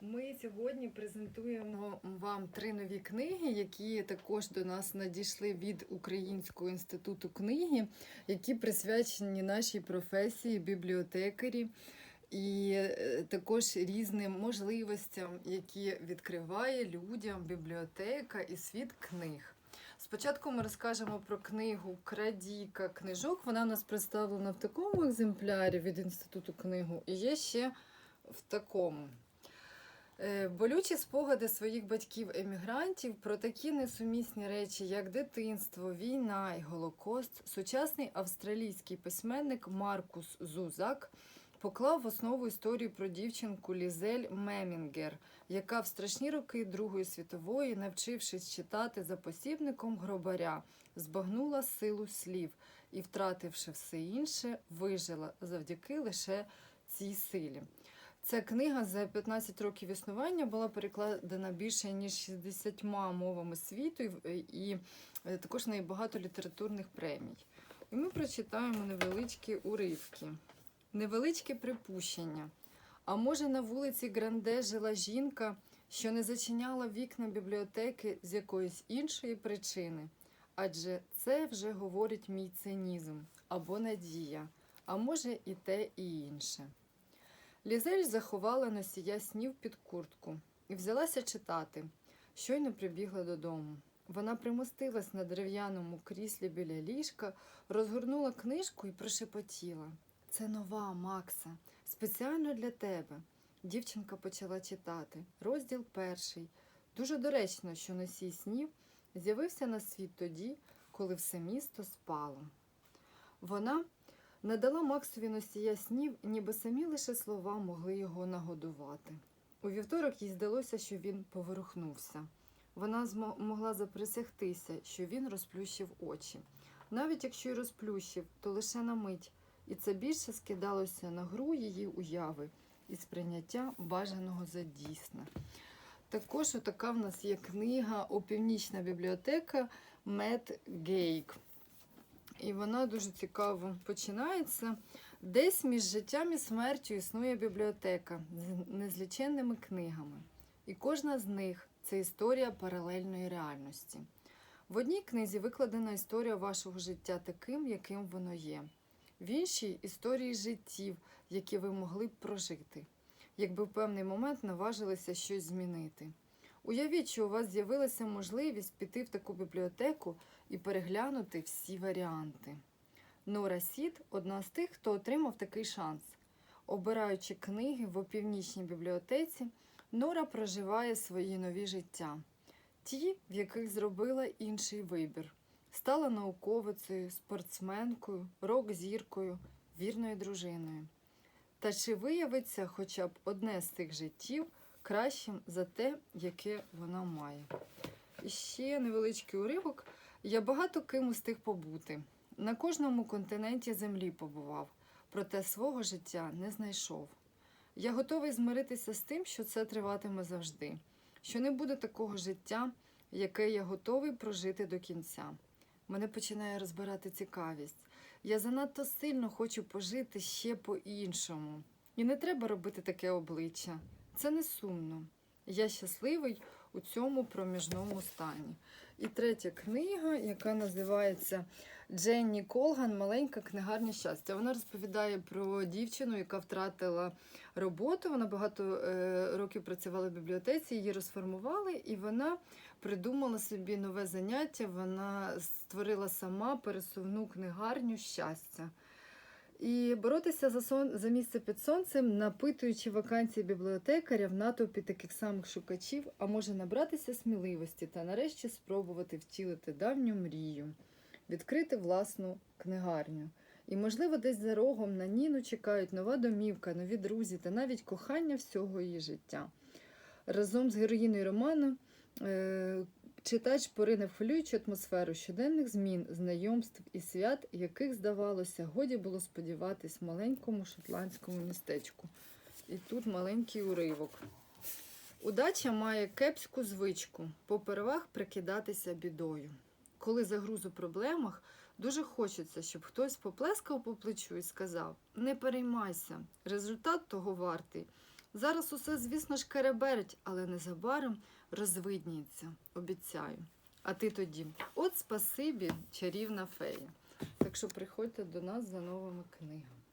Ми сьогодні презентуємо вам три нові книги, які також до нас надійшли від Українського інституту книги, які присвячені нашій професії бібліотекарі і е, також різним можливостям, які відкриває людям бібліотека і світ книг. Спочатку ми розкажемо про книгу Крадійка книжок. Вона у нас представлена в такому екземплярі від інституту книгу, і є ще в такому. Е, Болючі спогади своїх батьків-емігрантів про такі несумісні речі, як дитинство, війна і Голокост, сучасний австралійський письменник Маркус Зузак поклав в основу історію про дівчинку Лізель Мемінгер, яка в страшні роки Другої світової, навчившись читати за посібником гробаря, збагнула силу слів і, втративши все інше, вижила завдяки лише цій силі. Ця книга за 15 років існування була перекладена більше ніж 60 мовами світу, і, е, також в неї багато літературних премій. І ми прочитаємо невеличкі уривки. Невеличке припущення. А може, на вулиці Гранде жила жінка, що не зачиняла вікна бібліотеки з якоїсь іншої причини. Адже це вже говорить мій цинізм або надія, а може і те, і інше. Лізель заховала носія снів під куртку і взялася читати. Щойно прибігла додому. Вона примостилась на дерев'яному кріслі біля ліжка, розгорнула книжку і прошепотіла. Це нова, Макса, спеціально для тебе. Дівчинка почала читати. Розділ перший. Дуже доречно, що носій снів з'явився на світ тоді, коли все місто спало. Вона надала Максові носія снів, ніби самі лише слова могли його нагодувати. У вівторок їй здалося, що він поворухнувся. Вона могла заприсягтися, що він розплющив очі. Навіть якщо й розплющив, то лише на мить, і це більше скидалося на гру її уяви і сприйняття бажаного за дійсне. Також така в нас є книга Опівнічна бібліотека Мет Гейк. І вона дуже цікаво починається. Десь між життям і смертю існує бібліотека з незліченними книгами. І кожна з них це історія паралельної реальності. В одній книзі викладена історія вашого життя таким, яким воно є. В іншій історії життів, які ви могли б прожити, якби в певний момент наважилися щось змінити. Уявіть, що у вас з'явилася можливість піти в таку бібліотеку і переглянути всі варіанти. Нора Сід одна з тих, хто отримав такий шанс. Обираючи книги в опівнічній бібліотеці, Нора проживає свої нові життя, ті, в яких зробила інший вибір. Стала науковицею, спортсменкою, рок-зіркою, вірною дружиною. Та чи виявиться хоча б одне з цих життів кращим за те, яке вона має? І ще невеличкий уривок. Я багато ким устиг побути. На кожному континенті землі побував, проте свого життя не знайшов. Я готовий змиритися з тим, що це триватиме завжди, що не буде такого життя, яке я готовий прожити до кінця. Мене починає розбирати цікавість. Я занадто сильно хочу пожити ще по-іншому. І не треба робити таке обличчя. Це не сумно. Я щасливий у цьому проміжному стані. І третя книга, яка називається Дженні Колган Маленька книгарня щастя. Вона розповідає про дівчину, яка втратила роботу. Вона багато е, років працювала в бібліотеці, її розформували, і вона придумала собі нове заняття. Вона створила сама пересувну книгарню щастя. І боротися за сон за місце під сонцем, напитуючи вакансії бібліотекаря в натовпі таких самих шукачів, а може набратися сміливості та нарешті спробувати втілити давню мрію, відкрити власну книгарню. І, можливо, десь за рогом на Ніну чекають нова домівка, нові друзі та навіть кохання всього її життя. Разом з героїною роману е, читач порине в хвилюючу атмосферу щоденних змін, знайомств і свят, яких, здавалося, годі було сподіватись маленькому шотландському містечку. І тут маленький уривок. Удача має кепську звичку попервах прикидатися бідою. Коли загруз у проблемах, дуже хочеться, щоб хтось поплескав по плечу і сказав: Не переймайся, результат того вартий. Зараз усе, звісно ж, кереберить, але незабаром розвидніється, обіцяю. А ти тоді, от спасибі, чарівна фея. Так що приходьте до нас за новими книгами.